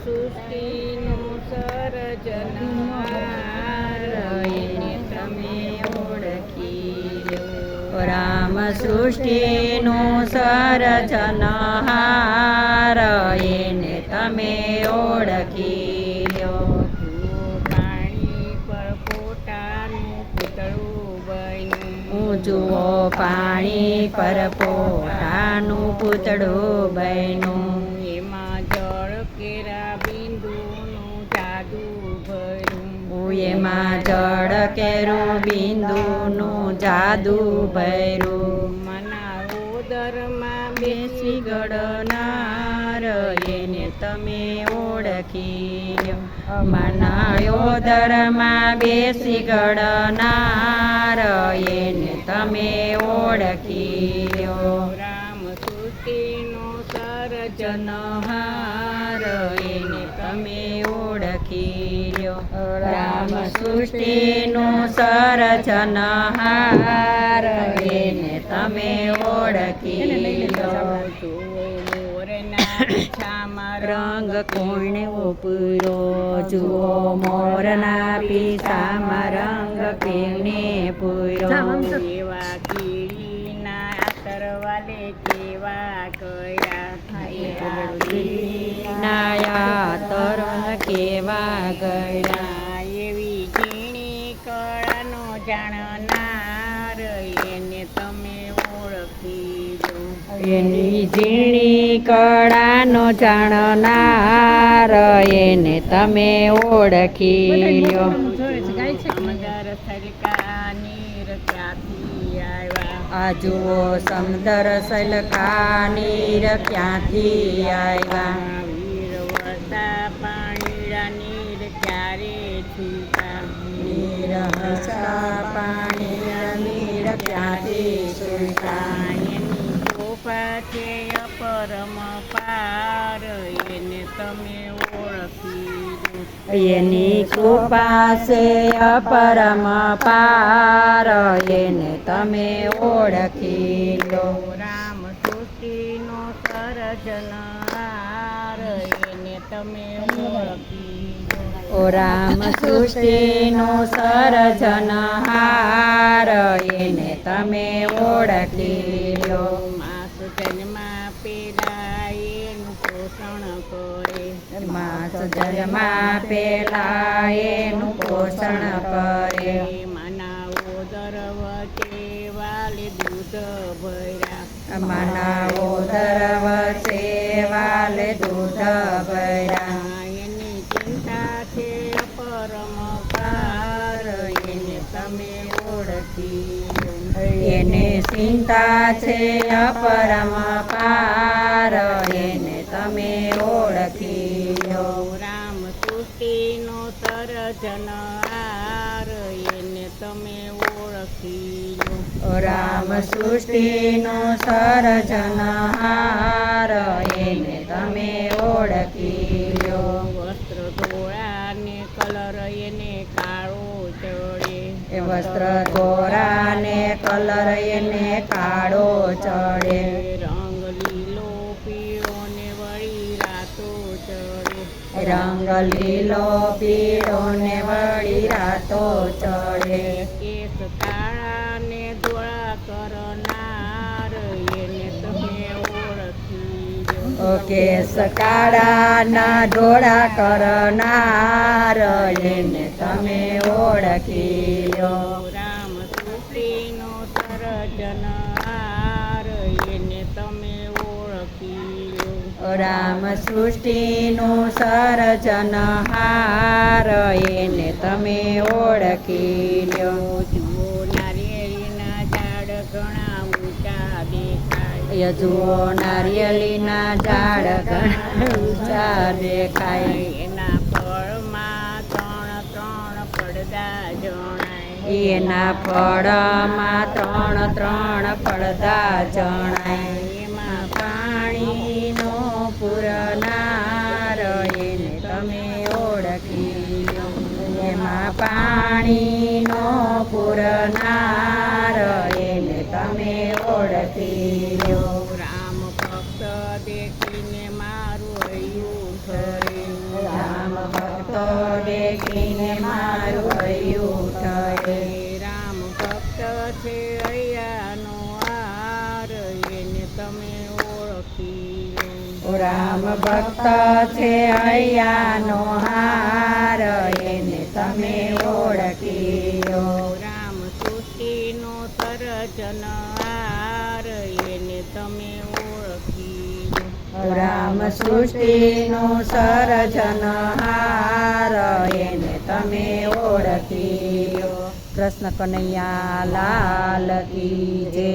સૃષ્ટિનું સર્જનહાર એને તમે ઓળખી રામ સૃષ્ટિનું સર્જનહાર એને તમે ઓળખી પાણી પર પોતાનું પૂતળું બન્યું જુઓ પાણી પર પોતાનું પૂતળું બન્યું એમાં જળ કેરું, બિંદુનું જાદુ ભૈરું મના ઉદરમાં બેસી ગળનાર એને તમે ઓળખી મનાયો દરમાં બેસી ગળનાર એને તમે ઓળખી રામ સૃષ્ટિનો સર્જન જનહાર એને તમે ઓળખી લ્યો રામ સૃષ્ટિનું સર્જનહાર એને તમે ઓળખી રંગ કોણે ઉપરો જુઓ મોરના પીસામાં રંગ કેણે પૂરો? કેવા કીડીના આતરવાલે કેવા કયા નાયા તરણ કેવા ગયા એવી ઝીણી કળાનો જાણનાર એને તમે ઓળખી લો. એની ઝીણી કળાનો જાણનાર એને તમે ઓળખી લો. સમદર સરકા નીર ક્યાંથી આવ્યા. આ જુઓ સમદર સલકા નીર ક્યાંથી આવ્યા? પાણી છે પરમ પાર એને તમે ઓળખી એની કૃપા છે અપરમ પાર, એને તમે ઓળખી લો રામ સૃષ્ટિનો સર્જનહાર એને તમે ઓળખી ઓ રામ સૃષ્ટિનો સર્જનહાર એને તમે ઓળખી લો માસ જન્મા પેલા એનું પોષણ કરે. માસ જન્મા પેલા એનું પોષણ કરે. મના ઉદર વચ્ચે વાલે દૂધ ભર્યા મનાવો દર વચ્ચે વાલે દૂધ ભર્યા એને ચિંતા છે અપરમ પાર એને તમે ઓળખી લો રામ સૃષ્ટિનો આર એને તમે ઓળખી લો રામ સૃષ્ટિનો સર્જનહાર એને તમે ઓળખી લો વસ્ત્ર ધોળાને કલર એને કાળો વસ્ત્ર ગોરાને કલર એને કાળો ચડે. રંગ લીલો પીળો ને વળી રાતો ચડે. રંગ લીલો પીળો ને વળી રાતો ચડે. કેસ કાળા ને ધોળા કરનાર એને તમે ઓળખી કેસ કાળા ના ધોળા કરનાર એને તમે ઓળખી લો રામ સૃષ્ટિનો સર્જનહાર એને તમે ઓળખી લો રામ સૃષ્ટિનું સર્જનહાર એને તમે ઓળખી લો જુઓ નારિયેળીના ઝાડ ઘણા ઊંચા દેખાય. યજુઓ નારિયેળીના ઝાડ ઘણા ઊંચા દેખાય એના ફળમાં ત્રણ ત્રણ પડદા જણાય. એના ફળમાં ત્રણ ત્રણ પડદા જણાય. એમાં પાણીનો પુરનાર એને તમે ઓળખી એમાં પાણીનો પુરનાર એને તમે ઓળખી રામ ભક્ત દેખીને મારું દેખીને મારું રામ ભક્ત છે અહીંયાનો હાર એને તમે ઓળખી રામ ભક્ત છે અહીંયાનો હાર એને તમે ઓળખી રામ સૃષ્ટિનો સર્જનહાર રામ સૃષ્ટિનો સર્જનહાર એને તમે ઓળખી કૃષ્ણ કનૈયા લાલ કી જય.